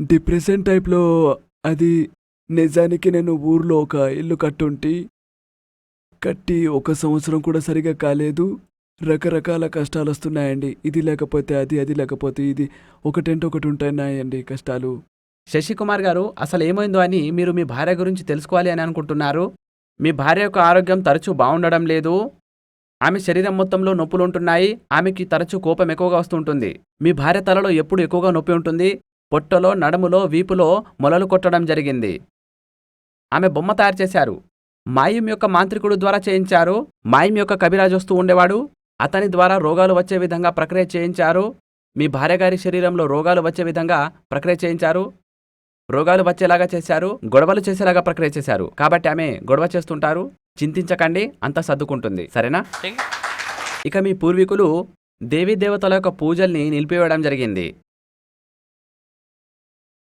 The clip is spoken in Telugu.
డిప్రెషన్ టైప్లో అది నిజానికి నేను ఊర్లో ఒక ఇల్లు కట్టుంటి కట్టి ఒక సంవత్సరం కూడా సరిగా కాలేదు. రకరకాల కష్టాలు వస్తున్నాయండి. ఇది లేకపోతే అది అది లేకపోతే ఇది. ఒకటంటే ఒకటి ఉంటున్నాయండి కష్టాలు. శశికుమార్ గారు అసలు ఏమైందో అని మీరు మీ భార్య గురించి తెలుసుకోవాలి అని అనుకుంటున్నారు. మీ భార్య యొక్క ఆరోగ్యం తరచూ బాగుండడం లేదు. ఆమె శరీరం మొత్తంలో నొప్పులు ఉంటున్నాయి. ఆమెకి తరచూ కోపం ఎక్కువగా వస్తుంటుంది మీ భార్య తలలో ఎప్పుడు ఎక్కువగా నొప్పి ఉంటుంది? పొట్టలో నడుములో వీపులో మొలలు కొట్టడం జరిగింది. ఆమె బొమ్మ తయారు చేశారు. మాయం యొక్క మాంత్రికుడు ద్వారా చేయించారు. మాయం యొక్క కబిరాజ్ వస్తూ ఉండేవాడు. అతని ద్వారా రోగాలు వచ్చే విధంగా ప్రక్రియ చేయించారు. మీ భార్య గారి శరీరంలో రోగాలు వచ్చే విధంగా ప్రక్రియ చేయించారు. రోగాలు వచ్చేలాగా చేశారు. గొడవలు చేసేలాగా ప్రక్రియ చేశారు. కాబట్టి ఆమె గొడవ చేస్తుంటారు. చింతించకండి. అంతా సర్దుకుంటుంది. సరేనా? ఇక మీ పూర్వీకులు దేవీ దేవతల యొక్క పూజల్ని నిలిపివేయడం జరిగింది.